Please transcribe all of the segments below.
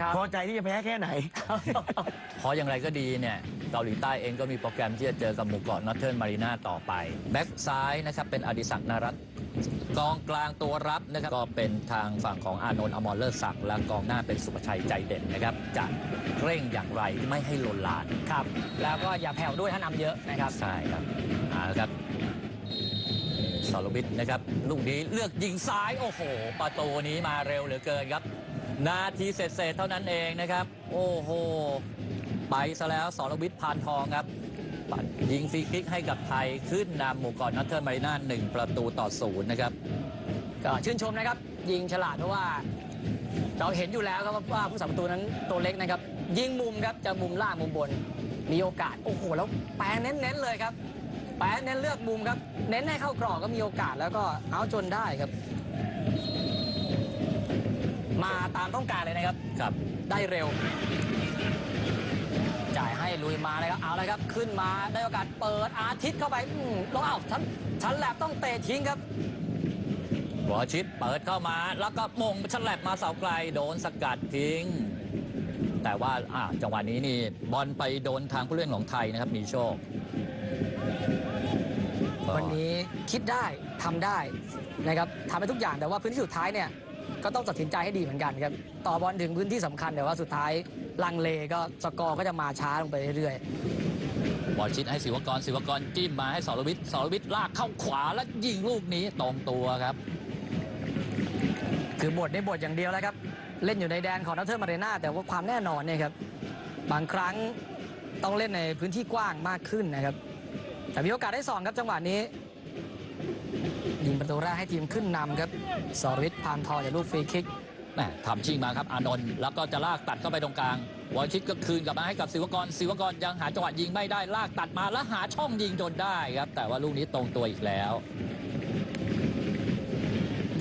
ครับพอใจที่จะแพ้แค่ไหน เพราะอย่างไรก็ดีเนี่ยเกาหลีใต้เองก็มีโปรแกรมที่จะเจอกับหมู่เกาะนอร์เทิร์นมารีนาต่อไป แบ็กซ้ายนะครับเป็นอดิศักดิ์นารัตน์กองกลางตัวรับนะครับก็เป็นทางฝั่งของอานนท์อมรเลิศศักดิ์และกองหน้าเป็นสุภชัยใจเด่นนะครับจะเร่งอย่างไรไม่ให้หล่นลานครับ แล้วก็อย่าแผ่วด้วยถ้านำเยอะนะครับใช่ครับเอาละครับสรวิทย์นะครับลูกนี้เลือกยิงซ้ายโอ้โหประตูนี้มาเร็วเหลือเกินครับ นาทีเศษๆเท่านั้นเองนะครับ โอ้โห ไปซะแล้วสรวิทย์พานทองครับ ยิงฟรีคิกให้กับไทยขึ้นนำหมู่เกาะนอตเทิร์นมารีนาหนึ่งประตูต่อศูนย์นะครับก็ชื่นชมนะครับ ยิงฉลาดเพราะว่า เราเห็นอยู่แล้วครับว่าผู้สาประตูนั้นตัวเล็กนะครับ ยิงมุมครับจะมุมล่างมุมบน มีโอกาสโอ้โหแล้วแปลเน้นๆเลยครับแปลเน้นเลือกมุมครับ เน้นให้เข้ากรอบก็มีโอกาสแล้วก็เอาจนได้ครับ มาตามต้องการเลยนะครับ ครับ ได้เร็ว จ่ายให้ลุยมาเลยครับ เอาเลยครับ ขึ้นมาได้โอกาสเปิดอาทิตย์เข้าไปอืมแล้วอ้าวชั้นชั้นแลบต้องเตะทิ้งครับวอชิตเปิดเข้ามา แล้วก็มงฉลับมาเสาไกลโดนสกัดทิ้ง แต่ว่าอ่าจังหวะนี้นี่บอลไปโดนทางผู้เล่นของไทยนะครับ มีโชคก็วันนี้คิดได้ทำได้นะครับทำไปทุกอย่างแต่ว่าพื้นที่สุดท้ายเนี่ย ก็ต้องตัดสินใจให้ดีเหมือนกันครับต่อบอลถึงพื้นที่สำคัญแต่ว่าสุดท้ายลังเลก็สกอร์ก็จะมาช้าลงไปเรื่อยบอลชิดให้ศิวกรศิวกรจิ้มมาให้สรวิทย์สรวิทย์ลากเข้าขวาแล้วยิงลูกนี้ตรงตัวครับๆคือบทในบทอย่างเดียวแล้วครับ เล่นอยู่ในแดนของนัทเทอร์มาเรนาแต่ว่าความแน่นอนเนี่ยครับบางครั้งต้องเล่นในพื้นที่กว้างมากขึ้นนะครับ แต่มีโอกาสได้สองครับจังหวะนี้ ยิงประตูแรกให้ทีมขึ้นนำครับสรวิทย์พานทองจากลูกฟรีคิกแหม่ทำชิงมาครับอานนท์แล้วก็จะลากตัดเข้าไปตรงกลางวอลชิตก็คืนกลับมาให้กับศิวกรศิวกรยังหาจังหวะยิงไม่ได้ลากตัดมาแล้วหาช่องยิงจนได้ครับ แต่ว่าลูกนี้ตรงตัวอีกแล้ว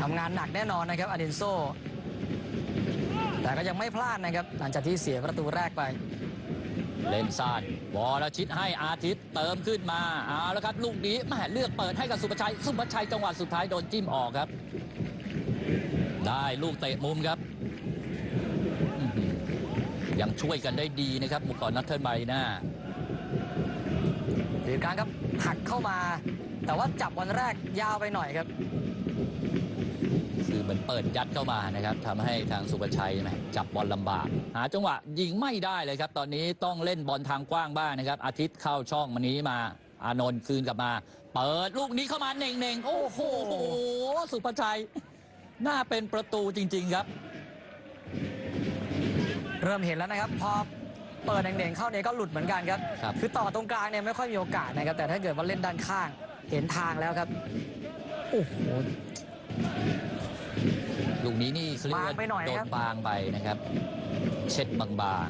ทำงานหนักแน่นอนนะครับอาเดนโซแต่ก็ยังไม่พลาดนะครับ หลังจากที่เสียประตูแรกไป เล่นซ่านวอลชิตให้อาทิตย์เติมขึ้นมาเอาแล้วครับลูกนี้แม่เลือกเปิดให้กับสุภชัย สุภชัยจังหวะสุดท้ายโดนจิ้มออกครับ ได้ลูกเตะมุมครับ ยังช่วยกันได้ดีนะครับหมุกรนัทเทิร์นมารีนาถือกางครับหักเข้ามา แต่ว่าจับวันแรกยาวไปหน่อยครับ มือนเปิดยัดเข้ามานะครับทำให้ทางสุภชัยแหมจับบอลลำบาก หาจังหวะยิงไม่ได้เลยครับ ตอนนี้ต้องเล่นบอลทางกว้างบ้างนะครับ อาทิตย์เข้าช่องมันนี้มา อานนท์คืนกลับมา เปิดลูกนี้เข้ามาเน่งๆโอ้โห สุภชัย น่าเป็นประตูจริง ๆครับ เริ่มเห็นแล้วนะครับพอเปิดเด่งๆเข้าเนี่ยก็หลุดเหมือนกันครับครับคือต่อตรงกลางเนี่ยไม่ค่อยมีโอกาสนะครับ แต่ถ้าเกิดว่าเล่นด้านข้างเห็นทางแล้วครับโอ้โห ลูกนี้นี่เขาเรียกบางว่าไปหน่อยโดครันบบางไปนะครับ เช็ดบาง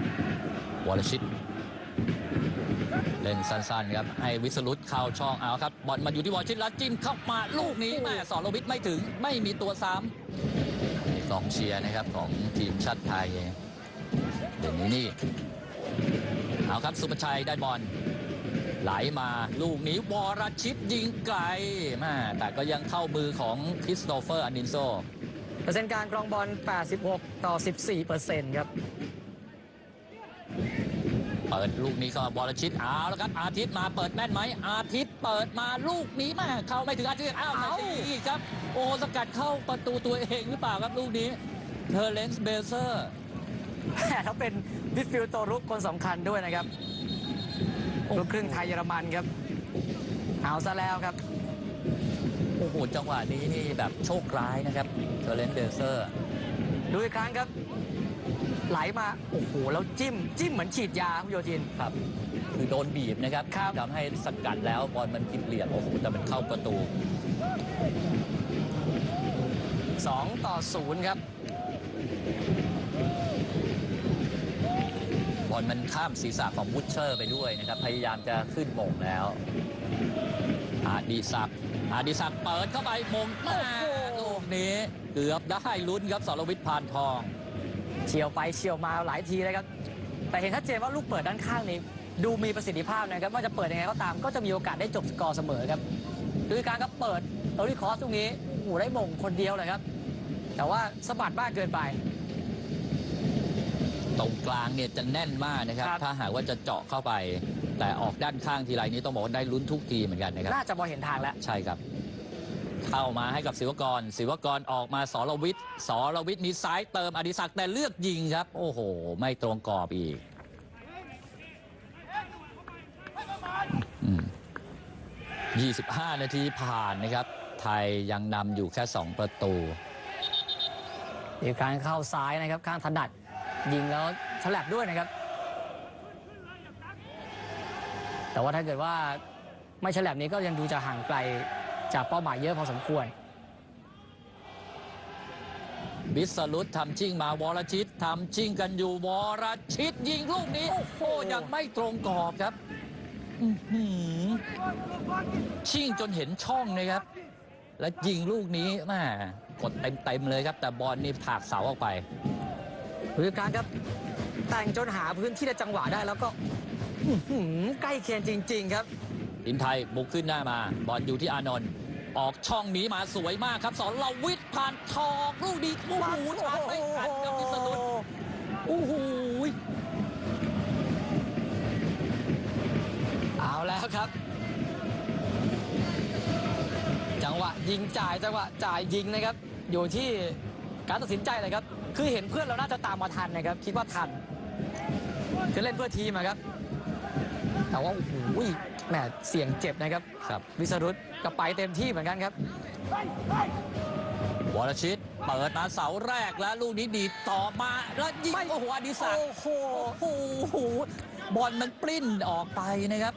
ๆวอลชิตเล่นสั้นๆครับให้วิสรุตเข้าช่องเอาครับบอลมาอยู่ที่วอลชิตแล้วจิ้มเข้ามาลูกนี้แม่สอนโลวิทไม่ถึงไม่มีตัวซ้ำกองเชียร์นะครับของทีมชาติไทยเดี๋ยวนี้นี่เอาครับสุภชัยได้บอล ไหลมาลูกนี้วรชิตยิงไกลแม่แต่ก็ยังเข้ามือของคริสโตเฟอร์อันนินโซเปอร์เซ็นต์การครองบอล 86 ต่อ 14เปอร์เซ็นต์ครับเปิดลูกนี้ก็บอลชิตเอาแล้วครับอาทิตย์มาเปิดแม่นไหมอาทิตย์เปิดมาลูกนี้แม่เข้าไม่ถึงอาทิตย์อ้าวเอ้าไม่ดีครับ โอ้สกัดเข้าประตูตัวเองหรือเปล่าครับลูกนี้เทอร์เลนส์เบเซอร์แต่ถ้าเป็นมิดฟิลด์ตัวรุกคนสำคัญด้วยนะครับ ลูกครึ่งไทยเยอรมันครับเอาซะแล้วครับโอ้โหจังหวะนี้นี่แบบโชคร้ายนะครับเทอร์เลนส์เบเซอร์ดูอีกครั้งครับ ไหลมาโอ้โหแล้วจิ้มจิ้มเหมือนฉีดยาคุณโยทินครับ คือโดนบีบนะครับครับทำให้สกัดแล้วบอลมันผิดเหลี่ยมโอ้โหแต่มันเข้าประตู 2 ต่อ 0 ครับ บอ ลมันข้ามศีรษะของบูชเชอร์ไปด้วยนะครับ พยายามจะขึ้นมงแล้ว อาดีศักดิ์อาดีศักดิ์เปิดเข้าไปมงมาลูกนี้ เกือบได้ลุ้นครับสรวิทย์พานทอง เฉียวไปเฉียวมาหลายทีเลยครับ แต่เห็นชัดเจนว่าลูกเปิดด้านข้างนี้ ดูมีประสิทธิภาพนะครับว่าจะเปิดยังไงก็ตามก็จะมีโอกาสได้จบสกอร์เสมอครับดูกครั้งครับเปิดเอริคอสตรงนี้โอ้โหได้มงคนเดียวเลยครับ แต่ว่าสะบัดมากเกินไป ตรงกลางเนี่ยจะแน่นมากนะครับ ครับ ถ้าหากว่าจะเจาะเข้าไป แต่ออกด้านข้างทีไรนี้ต้องบอกว่าได้ลุ้นทุกทีเหมือนกันนะครับ น่าจะพอเห็นทางแล้ว ใช่ครับ เข้ามาให้กับศิวกร ศิวกรออกมาสรวิทย์สรวิทย์มีซ้ายเติมอดิศักดิ์แต่เลือกยิงครับ โอ้โห ไม่ตรงกรอบอีกอืม25 นาทีผ่านนะครับ ไทยยังนำอยู่แค่ 2 ประตูมีการเข้าซ้ายนะครับ ข้างถนัด ยิงแล้วฉลับด้วยนะครับ แต่ว่าถ้าเกิดว่าไม่ฉลับนี้ก็ยังดูจะห่างไกลจากเป้าหมายเยอะพอสมควรบิสรุตทำชิ่งมาวรชิตทำชิ่งกันอยู่วรชิตยิงลูกนี้โอ้โหยังไม่ตรงกรอบครับอื้อหือชิ่งจนเห็นช่องนะครับ และยิงลูกนี้แม่กดเต็มๆเลยครับ แต่บอลนี่ถากเสาออกไป ผู้จัดการครับแต่งจนหาพื้นที่และจังหวะได้แล้วก็อื้อหือใกล้เคียงจริง ๆ ครับทีมไทยบุกขึ้นหน้ามาบอลอยู่ที่อานนท์ออกช่องนี้มาสวยมากครับสอนเราวิทย์ผ่านทองลูกนี้โอ้โหชาร์จไม่ทันครับวิสรุตโอ้โหเอาแล้วครับ จังหวะยิงจ่ายจังหวะจ่ายยิงนะครับ อยู่ที่การตัดสินใจเลยครับ คือเห็นเพื่อนเราน่าจะตามมาทันนะครับ คิดว่าทันจะเล่นเพื่อทีมอะครับ แต่ว่าโอ้โหแหมเสี่ยงเจ็บนะครับครับ วิสรุตก็ไปเต็มที่เหมือนกันครับวรชิตเปิดมาเสาแรกแล้วลูกนี้ดีดต่อมาแล้วยิงไม่โอ้โหอดิศักดิ์โอ้โหโอ้โหบอลมันปลิ้นออกไปนะครับ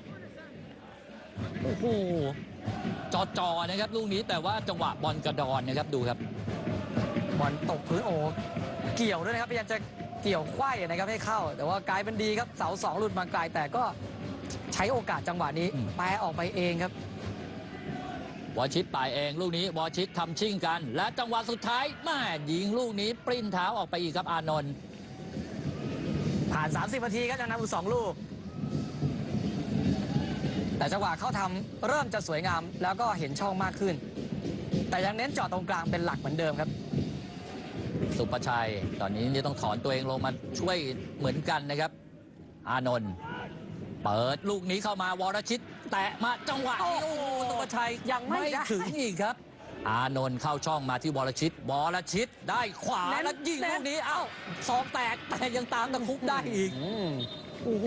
โอ้โหจอจอๆนะครับ ลูกนี้แต่ว่าจังหวะบอลกระดอนนะครับดูครับ บอลตกพื้นโอ้เกี่ยวด้วยนะครับพยายามจะเกี่ยวไขว้นะครับให้เข้า แต่ว่ากลายเป็นดีครับเสาสองหลุดมาไกลแต่ก็ใช้โอกาสจังหวะนี้อืมแปรออกไปเองครับวรชิตตายเองลูกนี้วรชิตทำชิ่งกัน และจังหวะสุดท้ายแม่ยิงลูกนี้ปริ้นเท้าออกไปอีกครับอานนท์ผ่าน 30นาทีครับยังนำอยู่สองลูก แต่จังหวะเขาทำเริ่มจะสวยงามแล้วก็เห็นช่องมากขึ้น แต่ยังเน้นเจาะตรงกลางเป็นหลักเหมือนเดิมครับ สุประชัย ตอนนี้จะต้องถอนตัวเองลงมาช่วยเหมือนกันนะครับ อานนท์เปิดลูกนี้เข้ามาวรชิต แตะมาจังหวะนี้โอ้โอ้โหโหสุประชัยยังไม่ได้ ถึงอีกครับ อานนท์เข้าช่องมาที่วรชิตวรชิตได้ขวาเน้นแล้วยิงเน้นลูกนี้เอ้าสองแตกแต่ยังตามตะคุบได้อีก อืมโอ้โห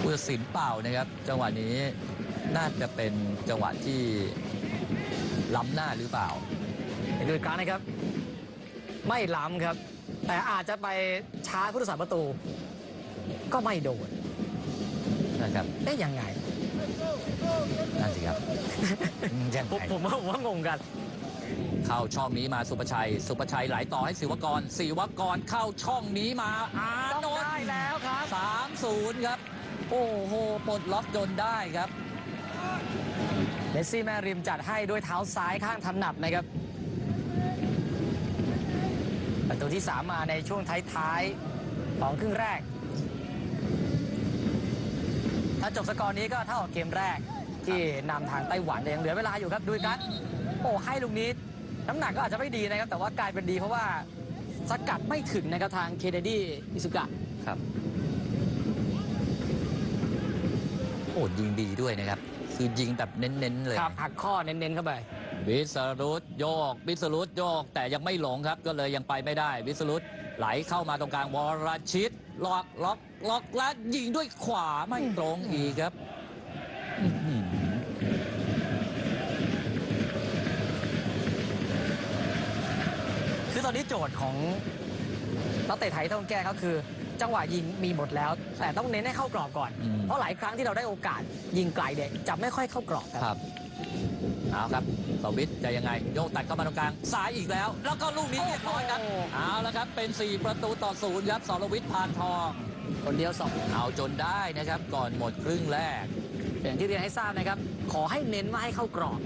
ผู้ตัดสินเปล่านะครับ จังหวะนี้น่าจะเป็นจังหวะที่ ล้ำหน้าหรือเปล่าเห็นดูอีกครั้งนะครับ ไม่ล้ำครับ แต่อาจจะไปช้าผู้รักษาประตู ก็ไม่โดนนะครับเอ๊ะยังไงนั่นสิครับยังผมไงผมว่าผมว่างงกัน เข้าช่องนี้มาสุประชัย สุประชัยไหลต่อให้ศิวกรศิวกรเข้าช่องนี้มาอานนท์ได้แล้วครับสามศูนย์ครับ โอ้โหปลดล็อกจนได้ครับเมสซี่แม่ริมจัดให้ด้วยเท้าซ้ายข้างถนัดนะครับ ประตูที่ 3 มาในช่วงท้ายๆของครึ่งแรก ถ้าจบสกอร์นี้ก็เท่ากับเกมแรกที่นำทางไต้หวันแต่ยังเหลือเวลาอยู่ครับดูกันโอ้ให้ลูกนี้น้ำหนักก็อาจจะไม่ดีนะครับ แต่ว่ากลายเป็นดีเพราะว่าสกัดไม่ถึงนะครับทางเคเดดี้อิสุกะครับโอ้ยิงดีด้วยนะครับ คือยิงแบบเน้นๆเลยครับหักข้อเน้นๆเข้าไป วิสรุตโยก วิสรุตโยก แต่ยังไม่หลงครับ ก็เลยยังไปไม่ได้ วิสรุตไหลเข้ามาตรงกลางวรชิตล็อกล็อกล็อกและยิงด้วยขวาไม่ตรงอีกครับอื้อหือคือตอนนี้โจทย์ของนักเตะไทยต้องแก้ก็คือ จังหวะยิงมีหมดแล้ว แต่ต้องเน้นให้เข้ากรอบก่อน อืม เพราะหลายครั้งที่เราได้โอกาสยิงไกลเด็กจะไม่ค่อยเข้ากรอบครับ ครับเอาครับสวิตจะยังไง โยกตัดเข้ามาตรงกลางซ้ายอีกแล้ว แล้วก็ลูกนี้เรียบร้อยครับ โอ้โห เอาแล้วครับ เป็น 4 ประตูต่อศูนย์ครับสรวิทย์พานทอง คนเดียวสอง เอาจนได้นะครับ ก่อนหมดครึ่งแรก อย่างที่เรียนให้ทราบนะครับ ขอให้เน้นว่าให้เข้ากรอบ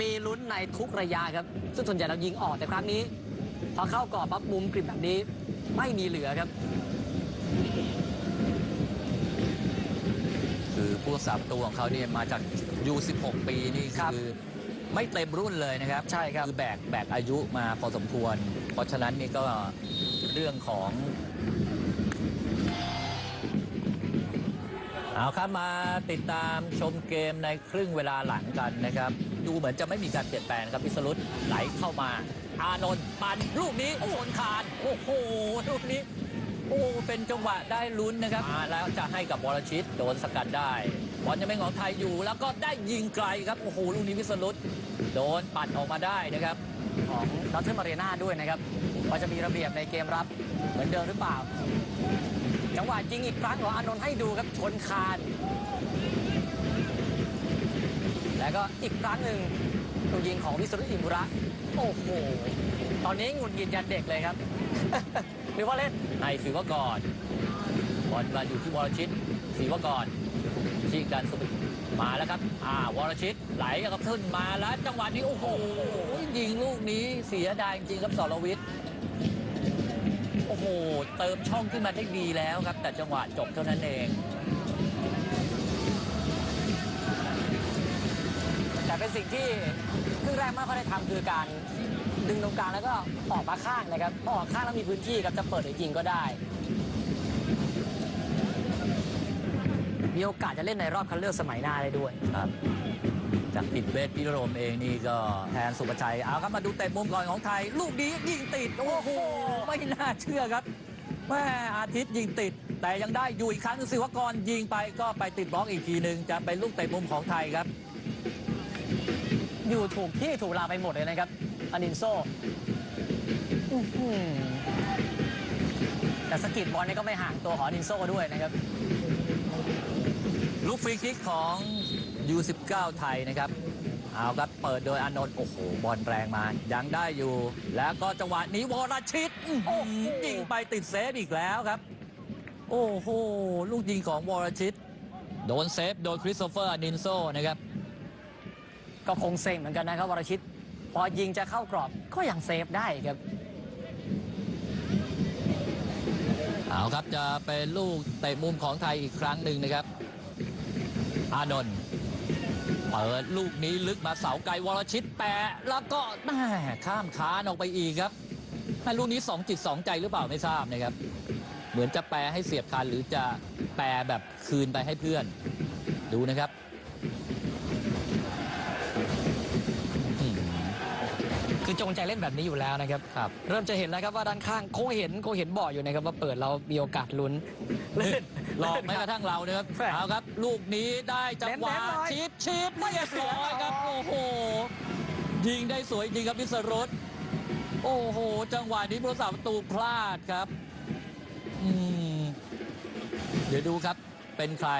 มีลุ้นในทุกระยะครับ ซึ่งส่วนใหญ่เรายิงออกแต่ครั้งนี้ พอเข้ากรอบปั๊บมุมกริบแบบนี้ ไม่มีเหลือครับ คือผู้สับตัวของเขาเนี่ยมาจากยู16 ปีนี่ครับ คือไม่เต็มรุ่นเลยนะครับ ใช่ครับ คือแบกแบกอายุมาพอสมควร เพราะฉะนั้นนี่ก็เรื่องของเอาครับมาติดตามชมเกมในครึ่งเวลาหลังกันนะครับ ดูเหมือนจะไม่มีการเปลี่ยนแปลงครับพิสรุตไหลเข้ามา อานนท์ปันลูกนี้โอนคาน โอ้โห ลูกนี้โอ้เป็นจังหวะได้ลุ้นนะครับมาแล้วจะให้กับวรชิตโดนสกัดได้บอลยังเป็นของไทยอยู่แล้วก็ได้ยิงไกลครับโอ้โหลูกนี้วิสรุตโดนปัดออกมาได้นะครับของนอตเทอร์มาเรนาด้วยนะครับว่าจะมีระเบียบในเกมรับเหมือนเดิมหรือเปล่า จังหวะยิงอีกครั้งของอานนท์ให้ดูครับชนคาน แล้วก็อีกครั้งหนึ่งลูกยิงของวิศรุตอิมุระโอ้โหตอนนี้หงุดหงิดยันเด็กเลยครับ หรือว่าเล่นให้ศิวกรบอลมาอยู่ที่วรชิตศิวกรชิกันสุบิมาแล้วครับ อ่าวรชิตไหลกับขึ้นมาแล้วจังหวะนี้โอ้โหยิงลูกนี้เสียดายจริงครับสรวิทย์โอ้โหเติมช่องขึ้นมาได้ดีแล้วครับ แต่จังหวะจบเท่านั้นเองแต่เป็นสิ่งที่ครึ่งแรกไม่ค่อยได้ทำคือการ ดึงตรงกลางแล้วก็ออกมาข้างนะครับพอออกข้างแล้วมีพื้นที่ครับจะเปิดหรือยิงก็ได้ มีโอกาสจะเล่นในรอบคัดเลือกสมัยหน้าได้ด้วยครับจากปิดเวทพิรมเองนี่ก็แทนสุประชัยเอาครับมาดูเตะมุมก่อนของไทย ลูกนี้ยิงติด โอ้โห ไม่น่าเชื่อครับแม่อาทิตย์ยิงติด แต่ยังได้อยู่อีกครั้งหนึงศิวกรยิงไปก็ไปติดบล็อกอีกทีหนึ่งจะเป็นลูกเตะมุมของไทยครับ อยู่ถูกที่ถูกเวลาไปหมดเลยนะครับ อานินโซแต่สกิดบอลนี่ก็ไม่ห่างตัวของอานินโซด้วยนะครับ ลูกฟรีคิกของ U19 ไทยนะครับ เอาครับ เปิดโดยอานนท์โอ้โห บอลแรงมา ยังได้อยู่ แล้วก็จังหวะนี้วรชิตยิงไปติดเซฟอีกแล้วครับ โอ้โห ลูกยิงของวรชิต โดนเซฟโดยคริสโตเฟอร์อานินโซนะครับ ก็คงเซ็งเหมือนกันนะครับวรชิต พอยิงจะเข้ากรอบก็ยังเซฟได้ครับ เอาครับจะเป็นลูกเตะมุมของไทยอีกครั้งหนึ่งนะครับ อานนท์เปิดลูกนี้ลึกมาเสาไกลวรชิตแปะแล้วก็แม่ข้ามคานออกไปอีกครับแม่ลูกนี้สองจิตสองใจหรือเปล่าไม่ทราบนะครับ เหมือนจะแปลให้เสียบคานหรือจะแปลแบบคืนไปให้เพื่อน ดูนะครับ คือจงใจเล่นแบบนี้อยู่แล้วนะครับ ครับ เริ่มจะเห็นแล้วครับว่าด้านข้างคงเห็นคงเห็นบ่อยอยู่นะครับว่าเปิดเรามีโอกาสลุ้นเล่น หลอกแม้กระทั่งเรานะครับแฝงเอาครับ ลูกนี้ได้จังหวะเน้นๆหน่อยชิดชิดไม่เรียบร้อยครับ โอ้โห ยิงได้สวยจริงครับพิสรุตโอ้โห จังหวะนี้ผู้รักษาประตูพลาดครับอืมเดี๋ยวดูครับเป็นใคร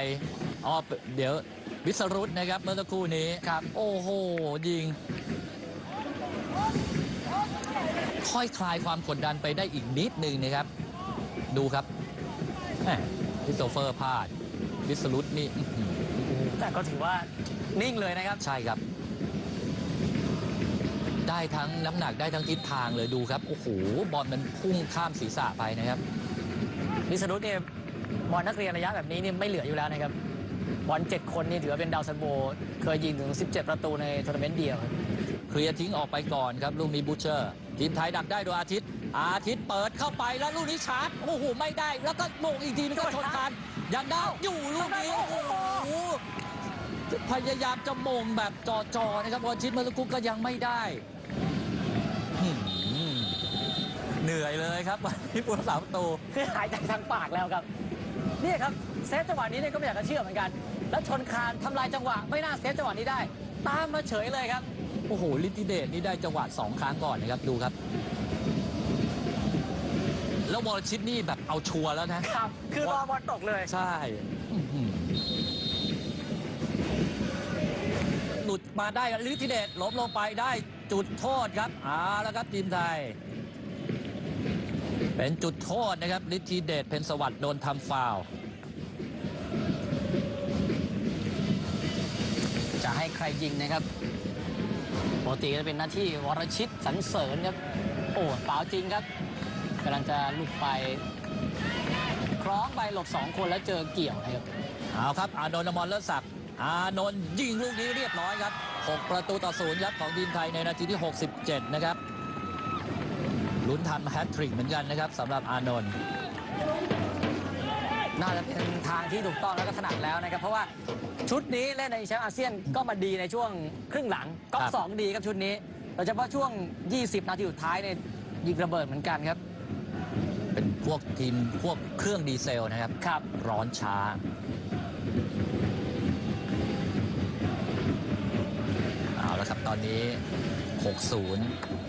อ๋อเดี๋ยววิสรุตนะครับเมื่อสักครู่นี้ครับ โอ้โห ยิง ค่อยคลายความกดดันไปได้อีกนิดหนึ่งนะครับ ดูครับแหมคริสโตเฟอร์พลาดวิสรุตนี่อื้อหือแต่ก็ถือว่านิ่งเลยนะครับ ใช่ครับ ได้ทั้งน้ำหนักได้ทั้งทิศทางเลยดูครับ โอ้โห บอลมันพุ่งข้ามศีรษะไปนะครับ วิสรุตเนี่ยบอลนักเรียนระยะแบบนี้นี่ไม่เหลืออยู่แล้วนะครับบอลเจ็ดคนนี่ถือว่าเป็นดาวซันโบ เคยยิงถึง 17 ประตูในทัวร์นาเมนต์เดียวครับ เคลียร์ทิ้งออกไปก่อนครับลูกนี้บูเชอร์ ทีมไทยดักได้โดยอาทิตย์ อาทิตย์เปิดเข้าไปแล้วลูกนี้ชาร์จโอ้โหไม่ได้ แล้วก็โมงอีกทีนึงก็ชนคานยังได้อยู่ลูกนี้โอ้โหพยายามจะมงแบบจอๆนะครับวอชิตเมื่อสักครู่ก็ยังไม่ได้เหนื่อยเลยครับวันนี้ผู้รักษาประตูคือหายใจทางปากแล้วครับนี่ครับเซฟจังหวะนี้เนี่ยก็ไม่อยากจะเชื่อเหมือนกัน แล้วชนคานทำลายจังหวะ ไม่น่าเซฟจังหวะนี้ได้ ตามมาเฉยเลยครับ โอ้โหลิทธิเดชนี่ได้จังหวะสองครั้งก่อนนะครับดูครับ แล้ววอลชิตนี่แบบเอาชัวร์แล้วนะครับ คือรอบอลตกเลย ใช่อื้อหือหลุดมาได้ลิทธิเดชล้มลงไปได้จุดโทษครับเอาแล้วครับทีมไทย เป็นจุดโทษนะครับลิทธิเดชเพนสวัสดิ์โดนทำฟาวล์จะให้ใครยิงนะครับ ปกติจะเป็นหน้าที่วรชิตสันเสริญครับ โอ้เปล่าจริงครับกำลังจะลุดไปคล้องไปหลบสองคนแล้วเจอเกี่ยวนะครับเอาครับ อานนท์อมรเลิศศักดิ์อานนท์ยิงลูกนี้เรียบร้อยครับ 6 ประตูต่อศูนย์ครับของทีมไทยในนาทีที่ 67 นะครับลุ้นทำแฮตทริกเหมือนกันนะครับสำหรับอานนท์ น่าจะเป็นทางที่ถูกต้องแล้วก็ถนัดแล้วนะครับ เพราะว่าชุดนี้เล่นในแชมป์อาเซียนก็มาดีในช่วงครึ่งหลังก็สองดีครับชุดนี้โดยเฉพาะช่วง 20 นาทีสุดท้ายเนี่ยยิงระเบิดเหมือนกันครับ เป็นพวกทีมพวกเครื่องดีเซลนะครับครับร้อนช้าเอาละครับตอนนี้ 6-0บ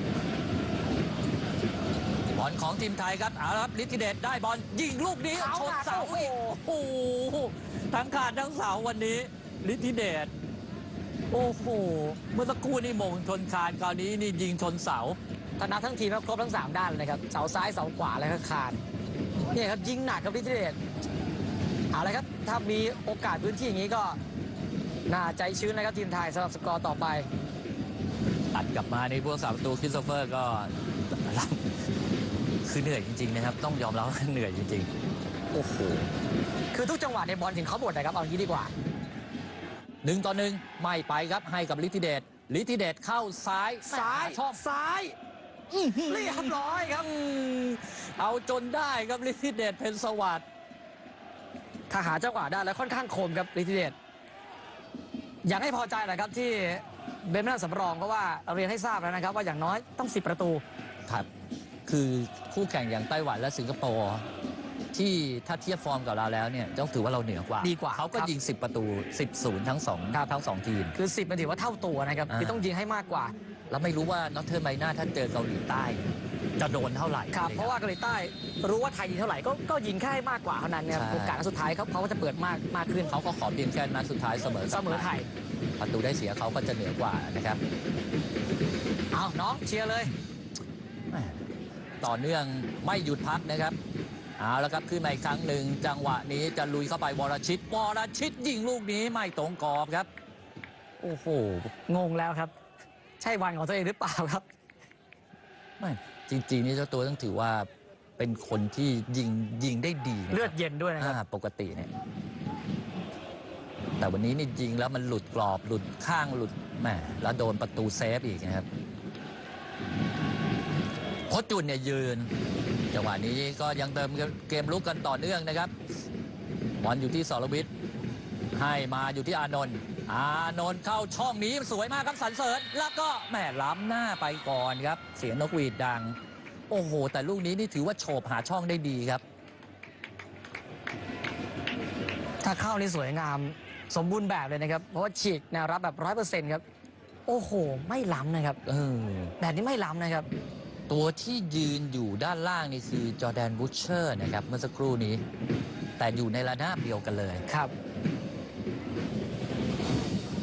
อลของทีมไทยครับเอาละครับลิทธิเดชได้บอลยิงลูกนี้เสาชนเสาโอ้โหอีกโอ้โหทั้งขาดทั้งเสาวันนี้ลิทธิเดชโอ้โหเมื่อสักครู่นี่มงชนคานคราวนี้นี่ยิงชนเสาถ้านับทั้งทีมแล้วครบทั้ง 3 ด้านเลยนะครับเสาซ้ายเสาขวาแล้วก็คานเนี่ยครับยิงหนักครับพิเดชเอาละครับถ้ามีโอกาสพื้นที่อย่างนี้ก็น่าใจชื้นนะครับทีมไทยสำหรับสกอร์ต่อไป ตัดกลับมาในพวกสามประตูคริสโตเฟอร์ก็รับ คือเหนื่อยจริงๆนะครับ ต้องยอมรับว่าเหนื่อยจริงๆ โอ้โห คือทุกจังหวะในบอลถึงเขาหมดนะครับ เอางี้ดีกว่าหนึ่งต่อหนึ่งไม่ไปครับให้กับลิทธิเดชลิทธิเดชเข้าซ้ายซ้ายชอบซ้ายเรียบร้อยครับ เอาจนได้ครับลิทธิเดชเพนสวัสด ถ้าหาจังหวะได้แล้วค่อนข้างคมครับฤทธิเดชอยากให้พอใจแหละครับที่เบนไม่น่าสำรองเพราะว่าเรียนให้ทราบแล้วนะครับ ว่าอย่างน้อยต้อง 10 ประตู ครับ คือคู่แข่งอย่างไต้หวันและสิงคโปร์ที่ถ้าเทียบฟอร์มกับเราแล้วเนี่ยต้องถือว่าเราเหนือกว่า ดีกว่าเขาก็ครับ ยิง 10 ประตู 10ศูนย์ทั้งสองครับทั้งสองทีม คือ 10มันถือว่าเท่าตัวนะครับอ่าที่ต้องยิงให้มากกว่า แล้วไม่รู้ว่านอตเทิร์นไบน่าถ้าเจอเกาหลีใต้ จะโดนเท่าไหร่ ครับ เพราะว่าเกาหลีใต้รู้ว่าไทยยิงเท่าไหร่ก็ก็ยิงแค่ให้มากกว่าเท่านั้นเนี่ยใช่ โอกาสสุดท้ายเขาเขาก็จะเปิดมากมากขึ้นเขาก็ขอเพียงแค่นัดสุดท้ายเสมอกับเสมอไทย ประตูได้เสียเขาก็จะเหนือกว่านะครับ เอาน้องเชียร์เลยแม่ ต่อเนื่องไม่หยุดพักนะครับเอาละครับขึ้นมาอีกครั้งหนึ่งจังหวะนี้จะลุยเข้าไปวรชิตวรชิตยิงลูกนี้ไม่ตรงกรอบครับ โอ้โหงงแล้วครับ ใช่วันของตัวเองหรือเปล่าครับไม่จริงๆนี่เจ้าตัวต้องถือว่าเป็นคนที่ยิงยิงได้ดีนะเลือคดรับเย็นด้วยนะครับอ่าปกติเนี่ยแต่วันนี้นี่ยิงแล้วมันหลุดกรอบหลุดข้างหลุดแหมแล้วโดนประตูเซฟอีกนะครับ โคชจุนเนี่ยยืน จังหวะนี้ก็ยังเติมเกมลุกกันต่อเนื่องนะครับบอลอยู่ที่สรวิทย์ให้มาอยู่ที่อานนท์อานนท์เข้าช่องนี้สวยมากครับสันเสริญ แล้วก็แหมล้ำหน้าไปก่อนครับ เสียงนกหวีดดัง โอ้โห แต่ลูกนี้นี่ถือว่าโฉบหาช่องได้ดีครับ ถ้าเข้านี่สวยงามสมบูรณ์แบบเลยนะครับ เพราะว่าฉีกแนวรับแบบร้อยเปอร์เซ็นต์ครับ โอ้โห ไม่ล้ำนะครับเออแบบนี้ไม่ล้ำนะครับ ตัวที่ยืนอยู่ด้านล่างนี่คือจอร์แดนบูชเชอร์นะครับเมื่อสักครู่นี้ แต่อยู่ในระนาบเดียวกันเลยครับ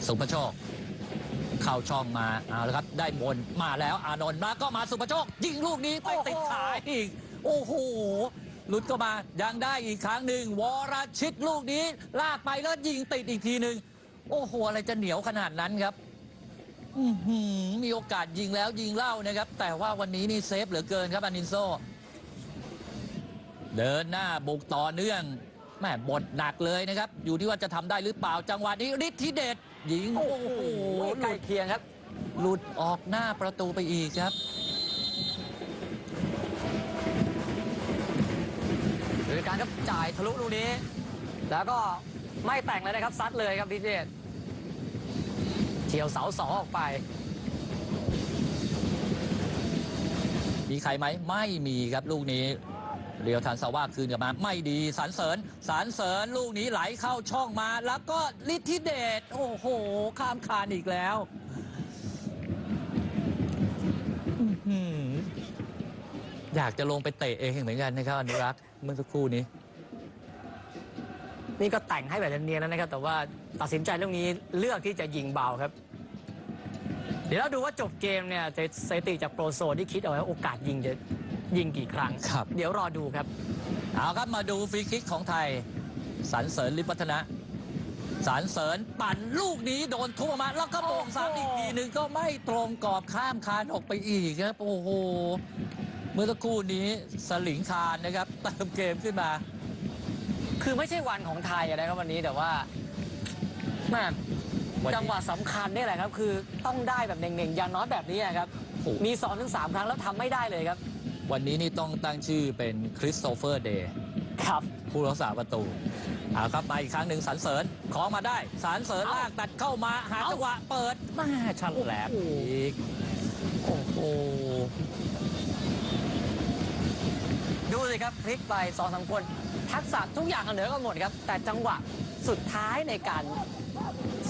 สุภโชค เข้าช่องมาเอาละครับ ได้บนมาแล้วอานนท์มาก็มาสุภโชค ยิงลูกนี้ไปโอ้โหติดขาอีก โอ้โหหลุดเข้ามายังได้อีกครั้งหนึ่งวรชิตลูกนี้ ลากไปแล้วยิงติดอีกทีหนึ่งโอ้โหอะไรจะเหนียวขนาดนั้นครับ อื้อหือมีโอกาสยิงแล้วยิงเล่านะครับ แต่ว่าวันนี้นี่เซฟเหลือเกินครับอานินโซ เดินหน้าบุกต่อเนื่องแม่บทหนักเลยนะครับ อยู่ที่ว่าจะทำได้หรือเปล่าจังหวะนี้ฤทธิเดชยิง โอ้โอ้โหโหหใกล้ลุดเคียงครับ หลุดออกหน้าประตูไปอีกครับ โดยการครับจ่ายทะลุลูกนี้ แล้วก็ไม่แต่งเลยนะครับซัดเลยครับดิเจต เฉียวเสาสองออกไป มีใครไหมไม่มีครับลูกนี้เรียวทันซาว่าคืนกลับมา ไม่ดีสันเสริญสันเสริญลูกนี้ไหลเข้าช่องมา แล้วก็ฤทธิเดชโอ้โห ข้ามคานอีกแล้วอยากจะลงไปเตะเองเหมือนกันนะครับอนุรักษ์เมื่อสักครู่นี้ นี่ก็แต่งให้แบบเนียนๆแล้วนะครับ แต่ว่าตัดสินใจเรื่องนี้เลือกที่จะยิงเบาครับ เดี๋ยวเราดูว่าจบเกมเนี่ยสถิติจากโปรโซที่คิดเอาไว้ว่าโอกาสยิงจะยิงกี่ครั้ง ครับ เดี๋ยวรอดูครับ เอาครับมาดูฟรีคิกของไทยสันเสริญลิมพัฒนะสันเสริญปั่นลูกนี้โดนทุ่มมา แล้วก็โป่งซ้ำอีกทีหนึ่งก็ไม่ตรงกรอบข้ามคานออกไปอีกครับ โอ้โห เมื่อสักครู่นี้สลิงคานนะครับเติมเกมขึ้นมา คือไม่ใช่วันของไทยอะนะครับวันนี้แต่ว่าแม่วันนี้จังหวะสำคัญนี่แหละครับ คือต้องได้แบบเน่งๆอย่างน้อยแบบนี้ครับ โอ้โห มี2อถึงสครั้งแล้วทำไม่ได้เลยครับ วันนี้นี่ต้องตั้งชื่อเป็นคริสโตเฟอร์เดย์ครับ ผู้รักษาประตูเอาครับมาอีกครั้งหนึ่งสันเสริญของมาได้สันเสริญเอ้าลากตัดเข้ามาหาเอ้าจังหวะเปิดมาชันแหลมโอ้โหอีกโอ้โห ดูสิครับพลิกไปสองสามคน ทักษะทุกอย่างเหนือกันหมดครับ แต่จังหวะสุดท้ายในการ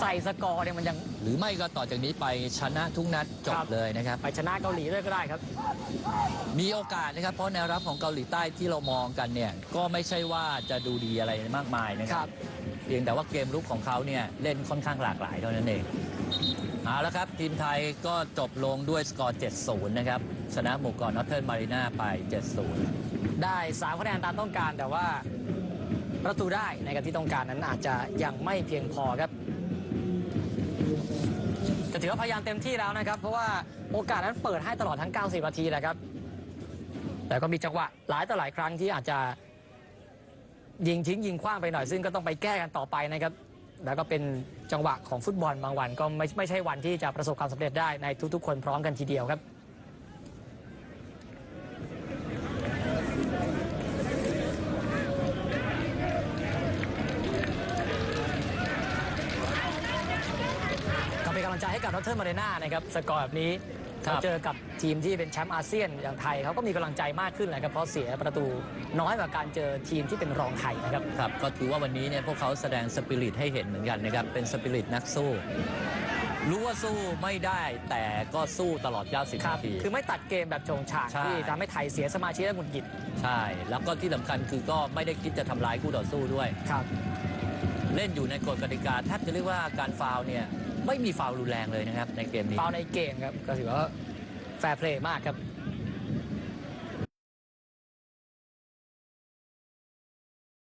ใส่สกอร์เนี่ยมันยังหรือไม่ก็ต่อจากนี้ไปชนะทุกนัดจครับบเลยนะครับ ไปชนะเกาหลีด้วยก็ได้ครับ มีโอกาสนะครับ เพราะแนวรับของเกาหลีใต้ที่เรามองกันเนี่ย ก็ไม่ใช่ว่าจะดูดีอะไรมากมายนะคครัรับบเพียงแต่ว่าเกมลุกของเขาเนี่ยเล่นค่อนข้างหลากหลายเท่านั้นเอง เอาละครับ ทีมไทยก็จบลงด้วยสกอร์ 7-0 นะครับ ชนะหมู่เกาะนอตเทิร์นมารีนาไป 7-0 ได้ 3 คะแนนตามต้องการแต่ว่าประตูได้ในการที่ต้องการนั้นอาจจะยังไม่เพียงพอครับแต่ถือว่าพยายามเต็มที่แล้วนะครับ เพราะว่าโอกาสนั้นเปิดให้ตลอดทั้ง 90 นาทีแหละครับ แต่ก็มีจังหวะหลายต่อหลายครั้งที่อาจจะยิงทิ้งยิงคว้างไปหน่อยซึ่งก็ต้องไปแก้กันต่อไปนะครับ แล้วก็เป็นจังหวะของฟุตบอลบางวันก็ไม่ไม่ใช่วันที่จะประสบความสำเร็จได้ในทุกๆ คนพร้อมกันทีเดียวครับก็เป็นกำลังใจให้กับนอตเทิร์นมาเรน่านะครับสกอร์แบบนี้ เราเจอกับทีมที่เป็นแชมป์อาเซียนอย่างไทยเขาก็มีกำลังใจมากขึ้นนะครับเพราะเสียประตูน้อยกว่าการเจอทีมที่เป็นรองไทยนะครับครับก็ถือว่าวันนี้เนี่ยพวกเขาแสดงสปิริตให้เห็นเหมือนกันนะครับเป็นสปิริตนักสู้รู้ว่าสู้ไม่ได้แต่ก็สู้ตลอด 90ครับนาที คือไม่ตัดเกมแบบโชงฉางใช่ที่ทำให้ไทยเสียสมาธิและหงุดหงิด ใช่ แล้วก็ที่สำคัญคือก็ไม่ได้คิดจะทำร้ายคู่ต่อสู้ด้วย ครับ เล่นอยู่ในกฎกติกาแทบจะเรียกว่าการฟาวล์เนี่ย ไม่มีฟาวรุนแรงเลยนะครับในเกมนี้ ฟาวล์ในเกมครับก็ถือว่าแฟร์เพลย์มากครับ